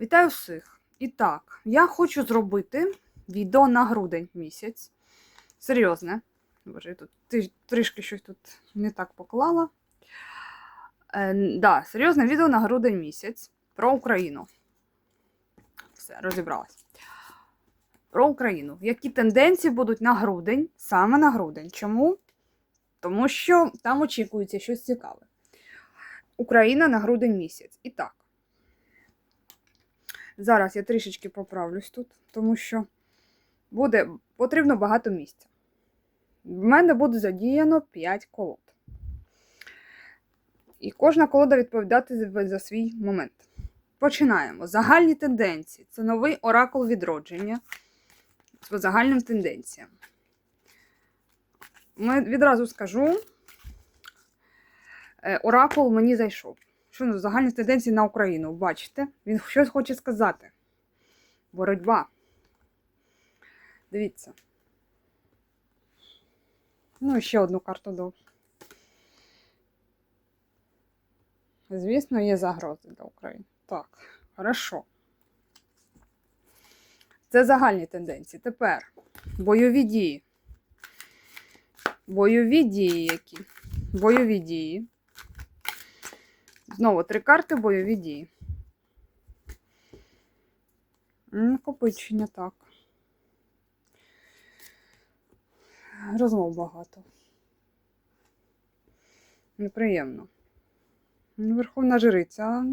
Вітаю всіх! І так, я хочу зробити відео на грудень місяць. Серйозне. Боже, я тут трішки щось тут не так поклала. Е, да, серйозне відео на грудень місяць про Україну. Все, розібралась. Про Україну. Які тенденції будуть на грудень, саме на грудень. Чому? Тому що там очікується щось цікаве. Україна на грудень місяць. І так. Зараз я трішечки поправлюсь тут, тому що буде потрібно багато місця. В мене буде задіяно 5 колод. І кожна колода відповідати за- свій момент. Починаємо. Загальні тенденції. Це новий оракул відродження по загальним тенденціям. Ми відразу скажу. е, Оракул мені зайшов. Що ну, загальні тенденції на Україну? Бачите? Він щось хоче сказати. Боротьба. Дивіться. Ну, і ще одну карту дав. Звісно, є загрози для України. Так, хорошо. Це загальні тенденції. Тепер бойові дії. Бойові дії які? Бойові дії. Знову три карти бойові дії. Накопичення, так. Розмов багато. Неприємно. Верховна жриця.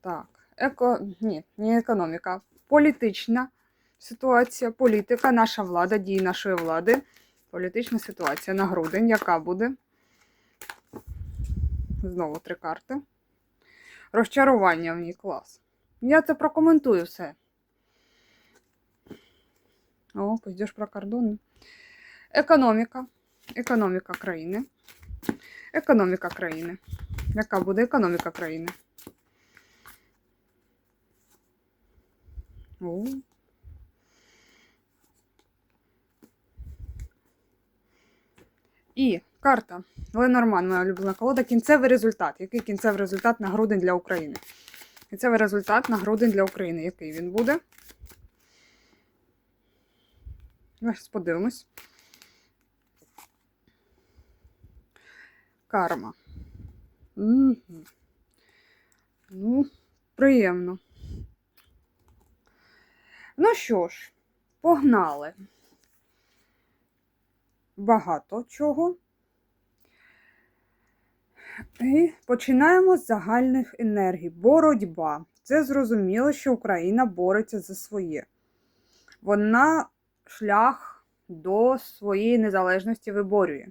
Так. Еко... Ні, не економіка. Політична ситуація, політика, наша влада, дії нашої влади. Політична ситуація на грудень. Яка буде? Знову три карти. Розчарування в ній клас. Я це прокоментую все. О, пойдеш про кордони. Економіка. Економіка країни. Економіка країни. Яка буде економіка країни? О. І карта. Ленорман, моя улюблена колода. Кінцевий результат. Який кінцевий результат на грудень для України? Кінцевий результат на грудень для України. Який він буде? Зараз подивимось. Карма. Мгм. Ну, приємно. Ну що ж, погнали. Багато чого. І починаємо з загальних енергій. Боротьба. Це зрозуміло, що Україна бореться за своє. Вона шлях до своєї незалежності виборює.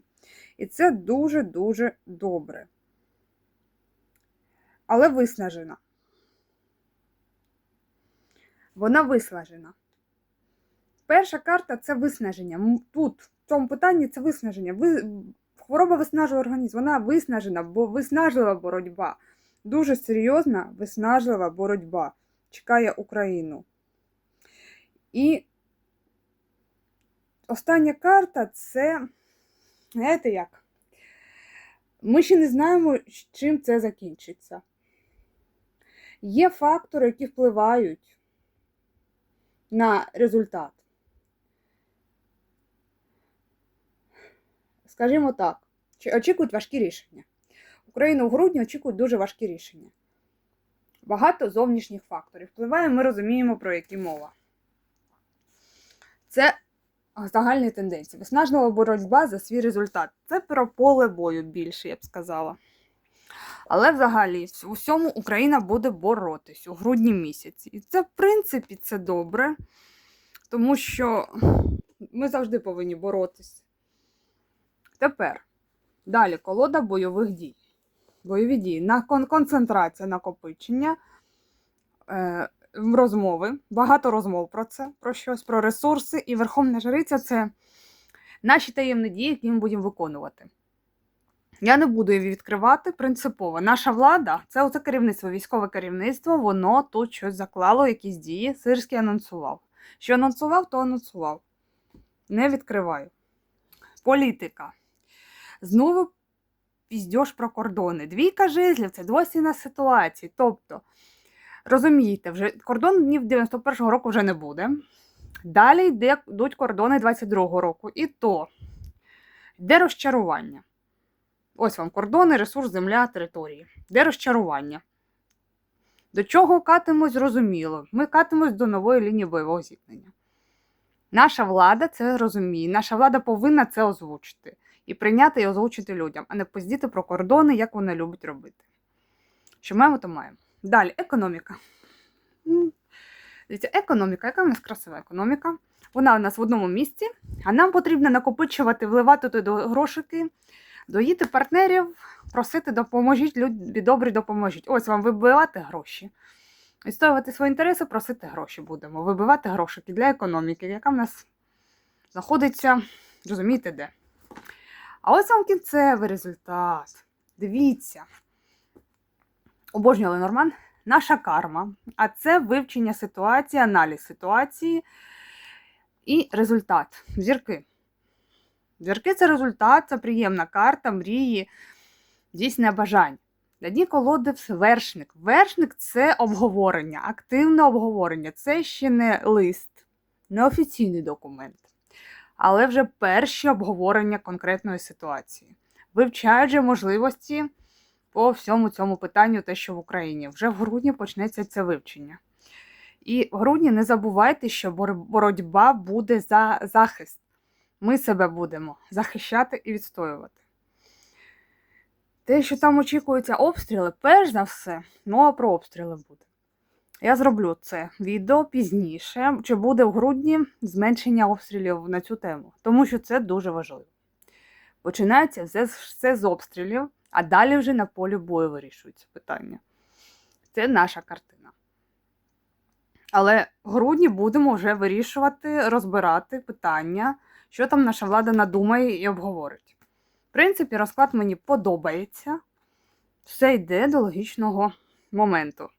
І це дуже-дуже добре. Але виснажена. Вона виснажена. Перша карта це виснаження. Тут, в цьому питанні, це виснаження. Ви... Хвороба виснажує організм. Вона виснажена, бо виснажлива боротьба. Дуже серйозна виснажлива боротьба чекає Україну. І остання карта це, знаєте як? Ми ще не знаємо, чим це закінчиться. Є фактори, які впливають на результат. Скажімо так, очікують важкі рішення. Україну в грудні очікують дуже важкі рішення. Багато зовнішніх факторів впливає, ми розуміємо, про які мова. Це загальні тенденції. Виснажлива боротьба за свій результат. Це про поле бою більше, я б сказала. Але взагалі в усьому Україна буде боротись у грудні місяці. І це, в принципі, це добре, тому що ми завжди повинні боротись. Тепер далі колода бойових дій. Бойові дії. На кон- концентрація, накопичення, е, розмови. Багато розмов про це, про щось, про ресурси. І Верховна Жриця це наші таємні дії, які ми будемо виконувати. Я не буду її відкривати принципово. Наша влада це оце керівництво, військове керівництво, воно тут щось заклало, якісь дії. Сирський анонсував. Що анонсував, то анонсував. Не відкриваю. Політика. Знову піздьош про кордони. Двійка жезлів це двойственна ситуація. Тобто, розумієте, вже кордон днів 91-го року вже не буде. Далі йдуть кордони 22-го року. І то йде розчарування. Ось вам кордони, ресурс, земля, території. Де розчарування? До чого катимось, зрозуміло. Ми катимось до нової лінії бойового зіткнення. Наша влада це розуміє. Наша влада повинна це озвучити. І прийняти і озвучити людям, а не поздіти про кордони, як вони люблять робити. Що маємо, то маємо. Далі, економіка. Дивіться, економіка, яка в нас красива економіка. Вона у нас в одному місці, а нам потрібно накопичувати, вливати туди грошики, доїти партнерів, просити допоможіть, люди добрі допоможіть. Ось вам вибивати гроші. Відстоювати свої інтереси, просити гроші будемо. Вибивати грошики для економіки, яка в нас знаходиться, розумієте, де. А ось вам кінцевий результат. Дивіться. Обожнювали Норман. Наша карма. А це вивчення ситуації, аналіз ситуації і результат. Зірки. Зірки це результат, це приємна карта, мрії, дійсне бажань. На дні колоди вершник. Вершник це обговорення, активне обговорення. Це ще не лист, не офіційний документ, але вже перші обговорення конкретної ситуації. Вивчають же можливості по всьому цьому питанню, те, що в Україні. Вже в грудні почнеться це вивчення. І в грудні не забувайте, що боротьба буде за захист. Ми себе будемо захищати і відстоювати. Те, що там очікуються обстріли, перш за все, мова про обстріли буде. Я зроблю це відео пізніше, чи буде в грудні зменшення обстрілів на цю тему, тому що це дуже важливо. Починається все, все з обстрілів, а далі вже на полі бою вирішуються питання. Це наша картина. Але в грудні будемо вже вирішувати, розбирати питання, що там наша влада надумає і обговорить. В принципі, розклад мені подобається. Все йде до логічного моменту.